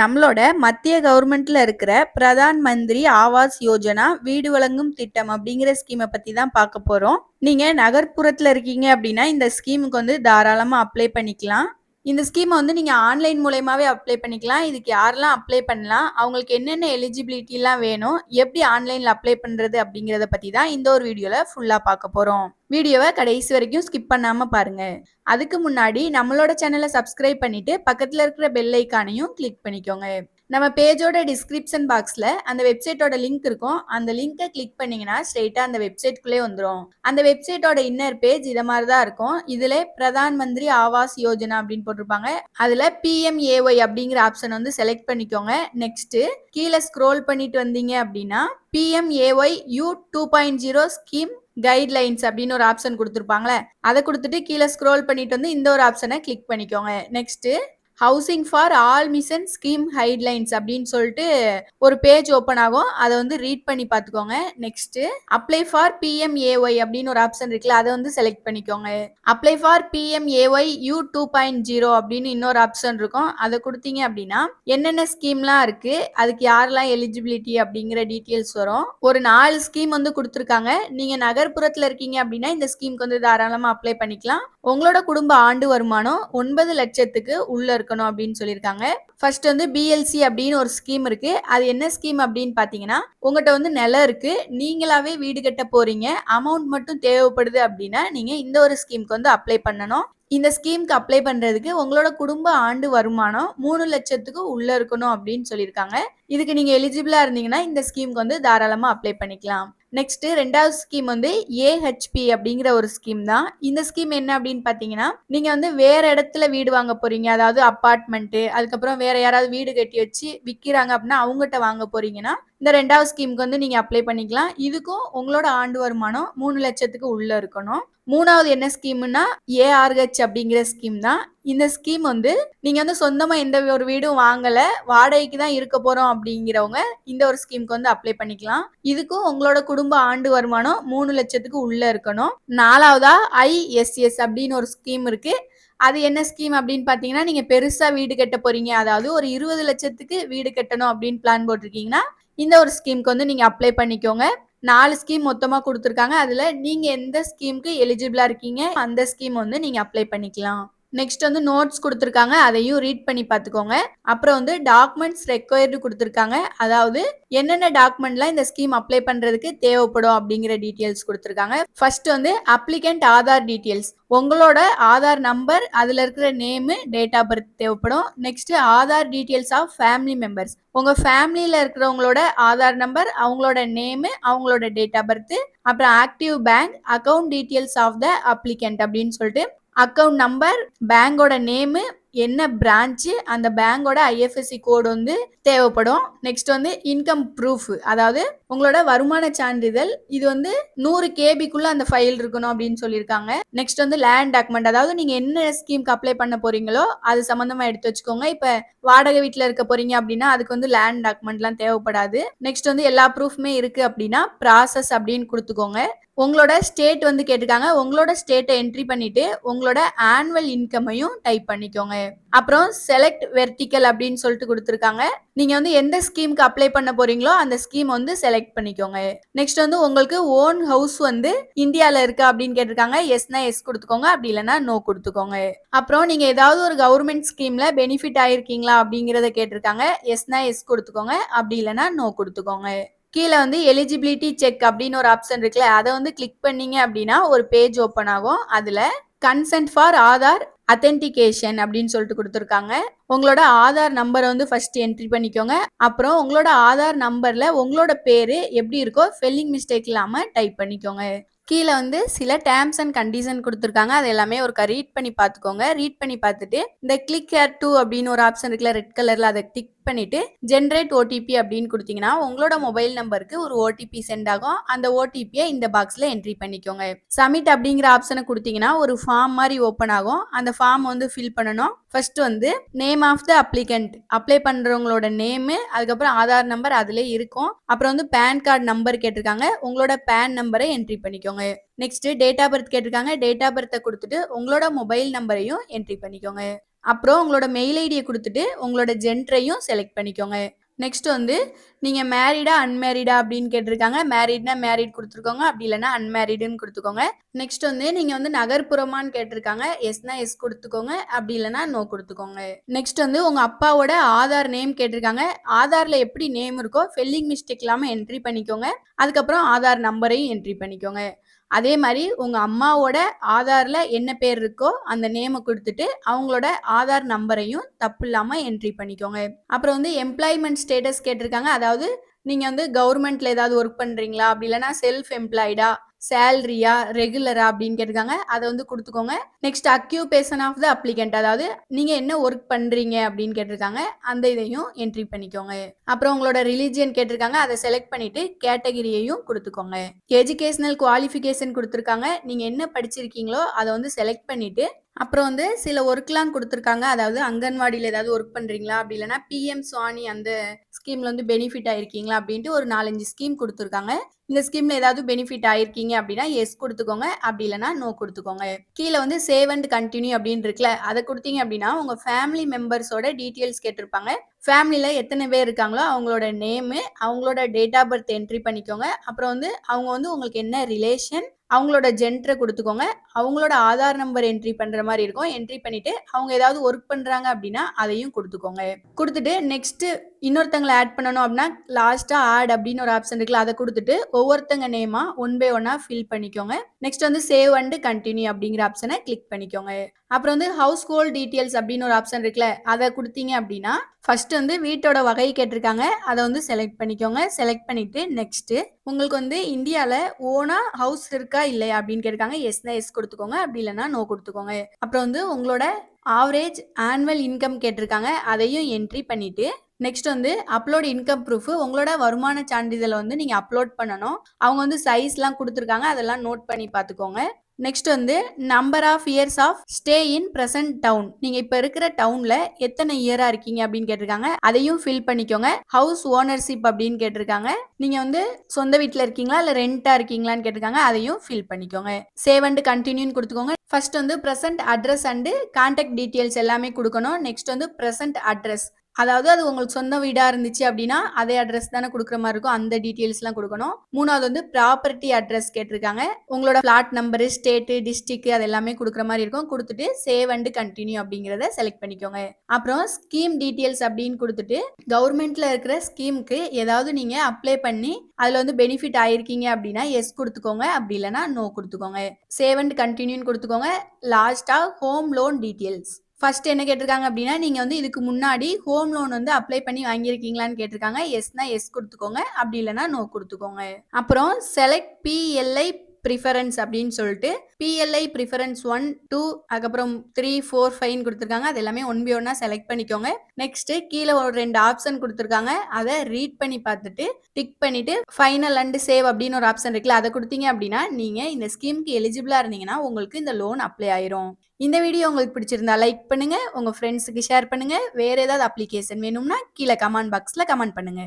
நம்மளோட மத்திய கவர்மெண்ட்ல இருக்கிற பிரதான் மந்திரி ஆவாஸ் யோஜனா வீடு வழங்கும் திட்டம் அப்படிங்கிற ஸ்கீமை பத்தி தான் பார்க்க போறோம். நீங்க நகர்ப்புறத்துல இருக்கீங்க அப்படின்னா இந்த ஸ்கீமுக்கு வந்து தாராளமா அப்ளை பண்ணிக்கலாம். இந்த ஸ்கீமை வந்து நீங்கள் ஆன்லைன் மூலயமாவே அப்ளை பண்ணிக்கலாம். இதுக்கு யாரெல்லாம் அப்ளை பண்ணலாம்? அவங்களுக்கு என்னென்ன எலிஜிபிலிட்டிலாம் வேணும்? எப்படி ஆன்லைனில் அப்ளை பண்ணுறது அப்படிங்கிறத பற்றி தான் இந்த ஒரு வீடியோவில் ஃபுல்லாக பார்க்க போகிறோம் வீடியோவை கடைசி வரைக்கும் ஸ்கிப் பண்ணாமல் பாருங்கள் அதுக்கு முன்னாடி நம்மளோட சேனலை சப்ஸ்கிரைப் பண்ணிவிட்டு பக்கத்தில் இருக்கிற பெல் ஐக்கானையும் கிளிக் பண்ணிக்கோங்க. நம்ம பேஜோட டிஸ்கிரிப்ஷன் பாக்ஸில் அந்த வெப்சைட்டோட லிங்க் இருக்கும். அந்த லிங்கை கிளிக் பண்ணிங்கன்னா ஸ்ட்ரெயிட்டாக அந்த வெப்சைட்குள்ளே வந்துடும் அந்த வெப்சைட்டோட இன்னர் பேஜ் இதை மாதிரி தான் இருக்கும். இதில் பிரதான் மந்திரி ஆவாஸ் யோஜனா அப்படின்னு போட்டிருப்பாங்க. அதில் பிஎம்ஏஒய் அப்படிங்கிற ஆப்ஷன் வந்து செலக்ட் பண்ணிக்கோங்க. நெக்ஸ்ட்டு கீழே ஸ்க்ரோல் பண்ணிட்டு வந்தீங்க அப்படின்னா PMAY U two point zero scheme guidelines அப்படின்னு ஒரு ஆப்ஷன் கொடுத்துருப்பாங்களே அதை கொடுத்துட்டு கீழே ஸ்க்ரோல் பண்ணிட்டு வந்து இந்த ஒரு ஆப்ஷனை கிளிக் பண்ணிக்கோங்க. Next housing for all mission scheme guidelines அப்படின்னு சொல்லிட்டு ஒரு பேஜ் ஓப்பன் ஆகும். அதை வந்து ரீட் பண்ணி பார்த்துக்கோங்க. நெக்ஸ்ட் அப்ளை ஃபார் பிஎம்ஏஒய் அப்படின்னு ஒரு ஆப்ஷன் இருக்குல்ல அதை வந்து செலக்ட் பண்ணிக்கோங்க. Apply for PMAY U two point zero அப்படின்னு இன்னொரு ஆப்ஷன் இருக்கும். அதை கொடுத்தீங்க அப்படின்னா என்னென்ன ஸ்கீம்லாம் இருக்கு அதுக்கு யாரெல்லாம் எலிஜிபிலிட்டி அப்படிங்கிற டீட்டெயில்ஸ் வரும். ஒரு நாலு ஸ்கீம் வந்து கொடுத்துருக்காங்க. நீங்க நகர்ப்புறத்தில் இருக்கீங்க அப்படின்னா இந்த ஸ்கீம்க்கு வந்து தாராளமாக அப்ளை பண்ணிக்கலாம். உங்களோட குடும்ப ஆண்டு வருமானம் ஒன்பது லட்சத்துக்கு உள்ள இருக்கணும் அப்படின்னு சொல்லியிருக்காங்க. ஃபர்ஸ்ட் வந்து பிஎல்சி அப்படின்னு ஒரு ஸ்கீம் இருக்கு. அது என்ன ஸ்கீம் அப்படின்னு பாத்தீங்கன்னா உங்ககிட்ட வந்து நிலம் இருக்கு. நீங்களாவே வீடு கட்ட போறீங்க. அமௌண்ட் மட்டும் தேவைப்படுது அப்படின்னா நீங்க இந்த ஒரு ஸ்கீம்க்கு வந்து அப்ளை பண்ணணும். இந்த ஸ்கீம்க்கு அப்ளை பண்றதுக்கு உங்களோட குடும்ப ஆண்டு வருமானம் மூணு லட்சத்துக்கு உள்ள இருக்கணும் அப்படின்னு சொல்லியிருக்காங்க. இதுக்கு நீங்க எலிஜிபிளா இருந்தீங்கன்னா இந்த ஸ்கீம்க்கு வந்து தாராளமா அப்ளை பண்ணிக்கலாம். நெக்ஸ்ட் ரெண்டாவது ஸ்கீம் வந்து ஏஹெச்பி அப்படிங்கிற ஒரு ஸ்கீம் தான். இந்த ஸ்கீம் என்ன அப்படின்னு பார்த்தீங்கன்னா நீங்க வந்து வேற இடத்துல வீடு வாங்க போறீங்க. அதாவது அப்பார்ட்மெண்ட் அதுக்கப்புறம் வேற யாராவது வீடு கட்டி வச்சு விற்கிறாங்க அப்படின்னா அவங்ககிட்ட வாங்க போறீங்கன்னா இந்த ரெண்டாவது ஸ்கீமுக்கு வந்து நீங்க அப்ளை பண்ணிக்கலாம். இதுக்கும் உங்களோட ஆண்டு வருமானம் மூணு லட்சத்துக்கு உள்ள இருக்கணும். மூணாவது என்ன ஸ்கீம்னா ஏஆர்ஹெச் அப்படிங்கிற ஸ்கீம் தான். இந்த ஸ்கீம் வந்து நீங்க வந்து சொந்தமா எந்த ஒரு வீடும் வாங்கல வாடகைக்கு தான் இருக்க போறோம் அப்படிங்கிறவங்க இந்த ஒரு ஸ்கீம்க்கு வந்து அப்ளை பண்ணிக்கலாம். இதுக்கும் உங்களோட குடும்ப ஆண்டு வருமானம் மூணு லட்சத்துக்கு உள்ள இருக்கணும். நாலாவதா ஐஎஸ்எஸ் அப்படின்னு ஒரு ஸ்கீம் இருக்கு. அது என்ன ஸ்கீம் அப்படின்னு பார்த்தீங்கன்னா நீங்கள் பெருசாக வீடு கட்ட போறீங்க. அதாவது ஒரு இருபது லட்சத்துக்கு வீடு கட்டணும் அப்படின்னு பிளான் போட்டிருக்கீங்கன்னா இந்த ஒரு ஸ்கீம்க்கு வந்து நீங்கள் அப்ளை பண்ணிக்கோங்க. நாலு ஸ்கீம் மொத்தமாக கொடுத்துருக்காங்க. அதில் நீங்கள் எந்த ஸ்கீமுக்கு எலிஜிபிளாக இருக்கீங்க அந்த ஸ்கீம் வந்து நீங்கள் அப்ளை பண்ணிக்கலாம். நெக்ஸ்ட் வந்து நோட்ஸ் கொடுத்துருக்காங்க. அதையும் ரீட் பண்ணி பார்த்துக்கோங்க. அப்புறம் வந்து டாக்குமெண்ட்ஸ் ரெக்வயர்டு கொடுத்துருக்காங்க. அதாவது என்னென்ன டாக்குமெண்ட்லாம் இந்த ஸ்கீம் அப்ளை பண்ணுறதுக்கு தேவைப்படும் அப்படிங்கிற டீட்டெயில்ஸ் கொடுத்துருக்காங்க. ஃபர்ஸ்ட் வந்து அப்ளிகண்ட் ஆதார் டீட்டெயில்ஸ் உங்களோட ஆதார் நம்பர் அதில் இருக்கிற நேமு டேட் ஆஃப் பர்த் தேவைப்படும். Next Aadhaar details of family members உங்கள் ஃபேமிலியில் இருக்கிறவங்களோட ஆதார் நம்பர் அவங்களோட நேமு அவங்களோட டேட் ஆஃப் பர்த் அப்புறம் active bank account details of the applicant அப்படின்னு சொல்லிட்டு அக்கௌண்ட் நம்பர் பேங்கோட நேமு என்ன பிரான்ச்சு அந்த பேங்கோட ஐஎஃப்எஸ்சி கோடு வந்து தேவைப்படும். நெக்ஸ்ட் வந்து இன்கம் ப்ரூஃப் அதாவது உங்களோட வருமான சான்றிதழ் இது வந்து நூறு கேபிக்குள்ள அந்த ஃபைல் இருக்கணும் அப்படின்னு சொல்லியிருக்காங்க. நெக்ஸ்ட் வந்து லேண்ட் டாக்குமெண்ட் அதாவது நீங்க என்ன ஸ்கீம்க்கு அப்ளை பண்ண போறீங்களோ அது சம்பந்தமா எடுத்து வச்சுக்கோங்க. இப்ப வாடகை வீட்டில் இருக்க போறீங்க அப்படின்னா அதுக்கு வந்து லேண்ட் டாக்குமெண்ட்லாம் தேவைப்படாது. நெக்ஸ்ட் வந்து எல்லா ப்ரூஃப்மே இருக்கு அப்படின்னா ப்ராசஸ் அப்படின்னு கொடுத்துக்கோங்க. உங்களோட ஸ்டேட் வந்து கேட்டிருக்காங்க. உங்களோட ஸ்டேட்டை என்ட்ரி பண்ணிட்டு உங்களோட ஆனுவல் இன்கமையும் டைப் பண்ணிக்கோங்க. அப்புறம் செலக்ட் வெர்டிக்கல் அப்படின்னு சொல்லிட்டு கொடுத்துருக்காங்க. நீங்க வந்து எந்த ஸ்கீமுக்கு அப்ளை பண்ண போறீங்களோ அந்த ஸ்கீம் வந்து செலக்ட் பண்ணிக்கோங்க. நெக்ஸ்ட் வந்து உங்களுக்கு ஓன் ஹவுஸ் வந்து இந்தியாவில் இருக்கு அப்படின்னு கேட்டிருக்காங்க. எஸ்னா எஸ் கொடுத்துக்கோங்க. அப்படி இல்லைன்னா நோ கொடுத்துக்கோங்க. அப்புறம் நீங்க ஏதாவது ஒரு கவர்மெண்ட் ஸ்கீம்ல பெனிஃபிட் ஆயிருக்கீங்களா அப்படிங்கறத கேட்டிருக்காங்க. எஸ்னா எஸ் கொடுத்துக்கோங்க. அப்படி இல்லைன்னா நோ கொடுத்துக்கோங்க. கீழே வந்து எலிஜிபிலிட்டி செக் அப்படின்னு ஒரு ஆப்ஷன் இருக்குல்ல அதை வந்து கிளிக் பண்ணீங்க அப்படின்னா ஒரு பேஜ் ஓப்பன் ஆகும். அதில் கன்சென்ட் ஃபார் ஆதார் அத்தென்டிகேஷன் அப்படின்னு சொல்லிட்டு கொடுத்துருக்காங்க. உங்களோட ஆதார் நம்பரை வந்து ஃபர்ஸ்ட் என்ட்ரி பண்ணிக்கோங்க. அப்புறம் உங்களோட ஆதார் நம்பர்ல உங்களோட பேரு எப்படி இருக்கோ ஸ்பெல்லிங் மிஸ்டேக் இல்லாமல் டைப் பண்ணிக்கோங்க. கீழே வந்து சில டேர்ம்ஸ் அண்ட் கண்டிஷன் கொடுத்துருக்காங்க. அது எல்லாமே ஒரு ரீட் பண்ணி பார்த்துக்கோங்க. ரீட் பண்ணி பார்த்துட்டு இந்த கிளிக் ஹேர் டூ அப்படின்னு ஒரு ஆப்ஷன் இருக்குல்ல ரெட் கலரில் அதை டிக் பண்ணிட்டு ஜென்ரேட் ஓடிபி அப்படின்னு கொடுத்தீங்கன்னா உங்களோட மொபைல் நம்பருக்கு ஒரு ஓடிபி சென்ட் ஆகும். அந்த ஓடிபியை இந்த பாக்ஸ்ல என்ட்ரி பண்ணிக்கோங்க. சப்மிட் அப்படிங்கிற ஆப்ஷனை கொடுத்தீங்கன்னா ஒரு ஃபார்ம் மாதிரி ஓப்பன் ஆகும். அந்த ஃபார்ம் வந்து ஃபில் பண்ணணும். ஃபர்ஸ்ட் வந்து name of the applicant apply பண்றவங்களோட name அதுக்கப்புறம் ஆதார் நம்பர் அதுல இருக்கும். அப்புறம் வந்து பேன் கார்டு நம்பர் கேட்டிருக்காங்க. உங்களோட பேன் நம்பரை என்ட்ரி பண்ணிக்கோங்க. நெக்ஸ்ட் டேட் ஆஃப் பர்த் கேட்டிருக்காங்க. டேட் ஆஃப் பர்த்தை கொடுத்துட்டு உங்களோட மொபைல் நம்பரையும் என்ட்ரி பண்ணிக்கோங்க. அப்புறம் உங்களோட மெயில் ஐடியை கொடுத்துட்டு உங்களோட ஜென்டரையும் செலக்ட் பண்ணிக்கோங்க. நெக்ஸ்ட் வந்து நீங்கள் மேரிடா அன்மேரிடா அப்படின்னு கேட்டிருக்காங்க. மேரிட்னா மேரிட் கொடுத்துருக்கோங்க. அப்படி இல்லைன்னா அன்மேரிடுன்னு கொடுத்துக்கோங்க. நெக்ஸ்ட் வந்து நீங்கள் வந்து நகர்ப்புறமான்னு கேட்டிருக்காங்க. எஸ்னா எஸ் கொடுத்துக்கோங்க. அப்படி இல்லைன்னா நோ கொடுத்துக்கோங்க. நெக்ஸ்ட் வந்து உங்கள் அப்பாவோட ஆதார் நேம் கேட்டிருக்காங்க. ஆதாரில் எப்படி நேம் இருக்கோ ஃபெல்லிங் மிஸ்டேக் இல்லாமல் என்ட்ரி பண்ணிக்கோங்க. அதுக்கப்புறம் ஆதார் நம்பரையும் என்ட்ரி பண்ணிக்கோங்க. அதே மாதிரி உங்கள் அம்மாவோட ஆதாரில் என்ன பேர் இருக்கோ அந்த நேமை கொடுத்துட்டு அவங்களோட ஆதார் நம்பரையும் தப்பு இல்லாமல் என்ட்ரி பண்ணிக்கோங்க. அப்புறம் வந்து எம்ப்ளாய்மெண்ட் ஸ்டேட்டஸ் கேட்டிருக்காங்க. அதாவது நீங்கள் வந்து கவர்மெண்ட்டில் ஏதாவது ஒர்க் பண்ணுறீங்களா அப்படி இல்லைனா செல்ஃப் எம்ப்ளாய்டா சேலரியா ரெகுலரா அப்படின்னு கேட்டிருக்காங்க. அதை வந்து கொடுத்துக்கோங்க. Next occupation of the applicant அதாவது நீங்கள் என்ன ஒர்க் பண்ணுறீங்க அப்படின்னு கேட்டிருக்காங்க. அந்த இதையும் என்ட்ரி பண்ணிக்கோங்க. அப்புறம் உங்களோட ரிலீஜியன் கேட்டிருக்காங்க. அதை செலக்ட் பண்ணிட்டு கேட்டகிரியையும் கொடுத்துக்கோங்க. எஜுகேஷனல் குவாலிஃபிகேஷன் கொடுத்துருக்காங்க. நீங்கள் என்ன படிச்சிருக்கீங்களோ அதை வந்து செலக்ட் பண்ணிட்டு அப்புறம் வந்து சில ஒர்க்லாம் கொடுத்துருக்காங்க. அதாவது அங்கன்வாடியில் ஏதாவது ஒர்க் பண்ணுறீங்களா அப்படி இல்லைனா பிஎம் சுவானி அந்த ஸ்கீமில் வந்து பெனிஃபிட் ஆயிருக்கீங்களா? அப்படின்ட்டு ஒரு நாலஞ்சு ஸ்கீம் கொடுத்துருக்காங்க. இந்த ஸ்கீமில் ஏதாவது பெனிஃபிட் ஆயிருக்கீங்க அப்படின்னா எஸ் கொடுத்துக்கோங்க. அப்படி இல்லைனா நோ கொடுத்துக்கோங்க. கீழே வந்து சேவ் அண்ட் கண்டினியூ அப்படின்னு இருக்குல்ல அதை கொடுத்தீங்க அப்படின்னா உங்கள் ஃபேமிலி மெம்பர்ஸோட டீட்டெயில்ஸ் கேட்டிருப்பாங்க. ஃபேமிலியில் எத்தனை பேர் இருக்காங்களோ அவங்களோட நேமு அவங்களோட டேட் ஆஃப் பர்த் என்ட்ரி பண்ணிக்கோங்க. அப்புறம் வந்து அவங்க வந்து உங்களுக்கு என்ன ரிலேஷன் அவங்களோட ஜென்டரை கொடுத்துக்கோங்க. அவங்களோட ஆதார் நம்பர் என்ட்ரி பண்ணுற மாதிரி இருக்கும். என்ட்ரி பண்ணிவிட்டு அவங்க ஏதாவது ஒர்க் பண்ணுறாங்க அப்படின்னா அதையும் கொடுத்துக்கோங்க. கொடுத்துட்டு நெக்ஸ்ட்டு இன்னொருத்தங்களை ஆட் பண்ணணும் அப்படின்னா லாஸ்ட்டாக ஆட் அப்படின்னு ஒரு ஆப்ஷன் இருக்குல்ல அதை கொடுத்துட்டு ஒவ்வொருத்தங்க நேமாக ஒன் பை ஒன்னாக ஃபில் பண்ணிக்கோங்க. நெக்ஸ்ட் வந்து சேவ் அண்டு கண்டினியூ அப்படிங்கிற ஆப்ஷனை கிளிக் பண்ணிக்கோங்க. அப்புறம் வந்து ஹவுஸ் ஹோல்ட் டீட்டெயில்ஸ் அப்படின்னு ஒரு ஆப்ஷன் இருக்குல்ல அதை கொடுத்தீங்க அப்படின்னா ஃபர்ஸ்ட் வந்து வீட்டோட வகை கேட்டிருக்காங்க அதை வந்து செலக்ட் பண்ணிக்கோங்க. செலக்ட் பண்ணிட்டு நெக்ஸ்ட்டு உங்களுக்கு வந்து இந்தியாவில் ஓனா ஹவுஸ் இருக்கா இல்லையா அப்படின்னு கேட்டிருக்காங்க. எஸ்னா எஸ் கொடுத்துக்கோங்க. அப்படி இல்லைன்னா நோ கொடுத்துக்கோங்க. அப்புறம் வந்து உங்களோட ஆவரேஜ் ஆனுவல் இன்கம் கேட்டிருக்காங்க. அதையும் என்ட்ரி பண்ணிட்டு நெக்ஸ்ட் வந்து அப்லோட் இன்கம் ப்ரூஃப் உங்களோட வருமான சான்றிதழை வந்து நீங்கள் அப்லோட் பண்ணணும். அவங்க வந்து சைஸ்லாம் கொடுத்துருக்காங்க. அதெல்லாம் நோட் பண்ணி பார்த்துக்கோங்க. நெக்ஸ்ட் வந்து number of years of stay in present town நீங்க இப்ப இருக்கிற டவுன்ல எத்தனை இயரா இருக்கீங்க அப்படின்னு கேட்டிருக்காங்க. அதையும் ஃபில் பண்ணிக்கோங்க. ஹவுஸ் ஓனர்ஷிப் அப்படின்னு கேட்டிருக்காங்க. நீங்க வந்து சொந்த வீட்டில் இருக்கீங்களா? இல்ல ரெண்டா இருக்கீங்களான்னு கேட்டிருக்காங்க. அதையும் ஃபில் பண்ணிக்கோங்க. சேவ் அண்ட் கண்டினியூன்னு கொடுத்துக்கோங்க. ஃபர்ஸ்ட் வந்து present address and contact details எல்லாமே கொடுக்கணும். நெக்ஸ்ட் வந்து பிரசன்ட் அட்ரஸ் அதாவது அது உங்களுக்கு சொந்த வீடாக இருந்துச்சு அப்படின்னா அதே அட்ரஸ் தானே கொடுக்குற மாதிரி இருக்கும். அந்த டீட்டெயில்ஸ்லாம் கொடுக்கணும். மூணாவது வந்து ப்ராப்பர்ட்டி அட்ரஸ் கேட்டிருக்காங்க. உங்களோட ஃப்ளாட் நம்பரு ஸ்டேட்டு டிஸ்ட்ரிக்ட் அது எல்லாமே கொடுக்குற மாதிரி இருக்கும். கொடுத்துட்டு சேவ் அண்டு கண்டினியூ அப்படிங்கிறத செலக்ட் பண்ணிக்கோங்க. அப்புறம் ஸ்கீம் டீட்டெயில்ஸ் அப்படின்னு கொடுத்துட்டு கவர்மெண்ட்ல இருக்கிற ஸ்கீமுக்கு ஏதாவது நீங்கள் அப்ளை பண்ணி அதில் வந்து பெனிஃபிட் ஆயிருக்கீங்க அப்படின்னா எஸ் கொடுத்துக்கோங்க. அப்படி இல்லைனா நோ கொடுத்துக்கோங்க. சேவ் அண்ட் கண்டினியூன்னு கொடுத்துக்கோங்க. லாஸ்ட்டாக ஹோம் லோன் டீட்டெயில்ஸ் ஃபர்ஸ்ட் என்ன கேட்டிருக்காங்க அப்படின்னா நீங்கள் வந்து இதுக்கு முன்னாடி ஹோம் லோன் வந்து அப்ளை பண்ணி வாங்கியிருக்கீங்களான்னு கேட்டிருக்காங்க. எஸ்னா எஸ் கொடுத்துக்கோங்க. அப்படி இல்லைனா நோ கொடுத்துக்கோங்க. அப்புறம் செலக்ட் பிஎல்ஐ ப்ரிஃபரன்ஸ் அப்படின்னு சொல்லிட்டு பிஎல்ஐ ப்ரிஃபரன்ஸ் ஒன் டூ அதுக்கப்புறம் த்ரீ ஃபோர் ஃபைவ்னு கொடுத்துருக்காங்க. அது எல்லாமே ஒன் பி ஒன்னா செலக்ட் பண்ணிக்கோங்க. நெக்ஸ்ட்டு கீழே ஒரு ரெண்டு ஆப்ஷன் கொடுத்துருக்காங்க. அதை ரீட் பண்ணி பார்த்துட்டு டிக் பண்ணிட்டு ஃபைனல் அண்ட் சேவ் அப்படின்னு ஒரு ஆப்ஷன் இருக்குல்ல அதை கொடுத்தீங்க அப்படின்னா நீங்கள் இந்த ஸ்கீமுக்கு எலிஜிபிளாக இருந்தீங்கன்னா உங்களுக்கு இந்த லோன் அப்ளை ஆயிரும். இந்த வீடியோ உங்களுக்கு பிடிச்சிருந்தா லைக் பண்ணுங்க. உங்க ஃப்ரெண்ட்ஸுக்கு ஷேர் பண்ணுங்க. வேற ஏதாவது அப்ளிகேஷன் வேணும்னா கீழே கமெண்ட் பாக்ஸ்ல கமெண்ட் பண்ணுங்க.